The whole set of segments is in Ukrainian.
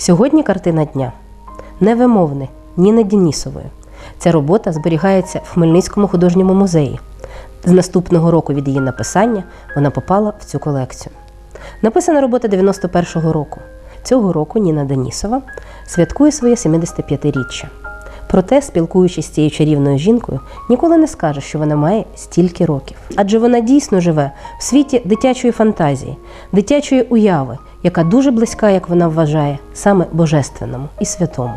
Сьогодні картина дня невимовне Ніни Денісової. Ця робота зберігається в Хмельницькому художньому музеї. З наступного року від її написання вона попала в цю колекцію. Написана робота 91-го року. Цього року Ніна Денісова святкує своє 75-річчя. Проте, спілкуючись з цією чарівною жінкою, ніколи не скаже, що вона має стільки років. Адже вона дійсно живе в світі дитячої фантазії, дитячої уяви, яка дуже близька, як вона вважає, саме божественному і святому.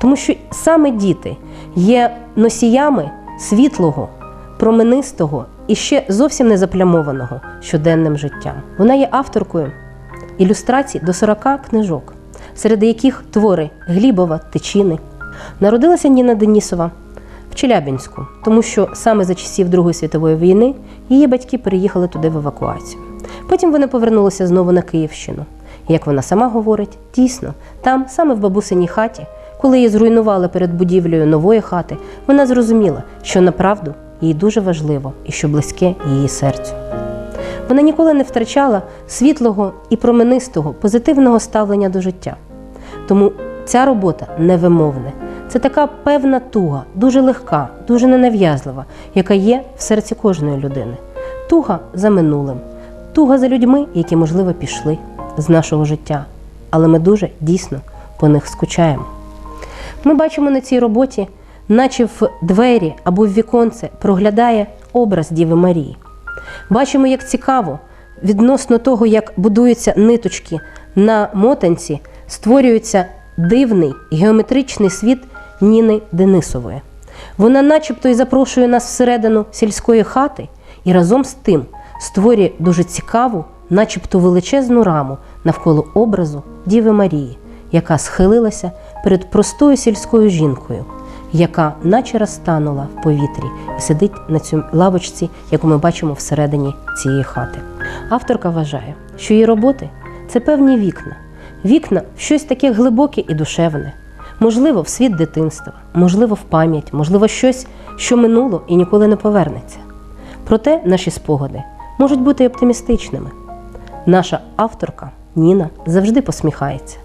Тому що саме діти є носіями світлого, променистого і ще зовсім не заплямованого щоденним життям. Вона є авторкою ілюстрацій до 40 книжок, серед яких твори Глібова, Тичини. Народилася Ніна Денісова в Челябінську, тому що саме за часів Другої світової війни її батьки переїхали туди в евакуацію. Потім вони повернулися знову на Київщину. Як вона сама говорить, дійсно, там, саме в бабусиній хаті, коли її зруйнували перед будівлею нової хати, вона зрозуміла, що направду їй дуже важливо і що близьке її серцю. Вона ніколи не втрачала світлого і променистого, позитивного ставлення до життя. Тому ця робота невимовне. Це така певна туга, дуже легка, дуже ненав'язлива, яка є в серці кожної людини. Туга за минулим, туга за людьми, які, можливо, пішли з нашого життя. Але ми дуже дійсно по них скучаємо. Ми бачимо на цій роботі, наче в двері або в віконце проглядає образ Діви Марії. Бачимо, як цікаво, відносно того, як будуються ниточки на мотанці, створюється дивний геометричний світ Ніни Денисової. Вона, начебто, і запрошує нас всередину сільської хати, і разом з тим створює дуже цікаву, начебто величезну раму навколо образу Діви Марії, яка схилилася перед простою сільською жінкою, яка наче розтанула в повітрі і сидить на цій лавочці, яку ми бачимо всередині цієї хати. Авторка вважає, що її роботи це певні вікна, вікна в щось таке глибоке і душевне, можливо, в світ дитинства, можливо, в пам'ять, можливо, щось, що минуло і ніколи не повернеться. Проте наші спогади можуть бути оптимістичними. Наша авторка Ніна завжди посміхається.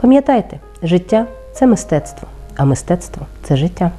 Пам'ятайте, життя це мистецтво, а мистецтво це життя.